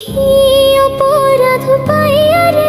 কি অপরাধ পাইয়া রে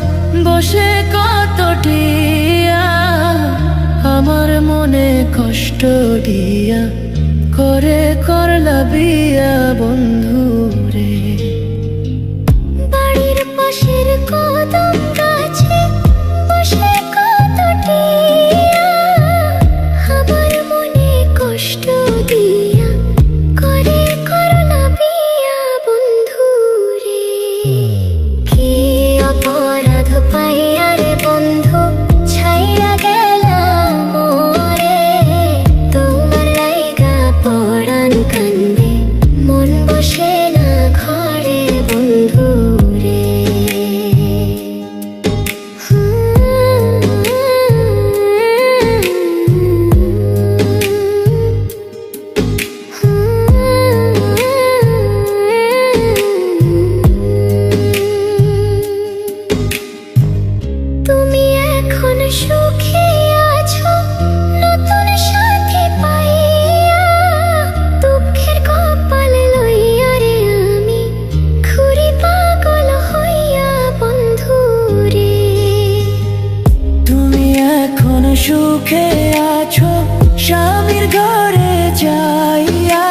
বসে কতটিয়া আমার মনে কষ্ট দিয়া করে করলা বিয়া বন্ধু। কপাল লইয়া রে আমি পাগল হইয়া বন্ধু তুমি এখন সুখে আছো স্বামীর ঘরে যাইয়া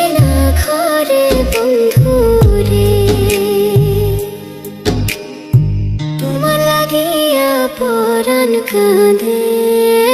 দিয়া পরাণ কাঁদে।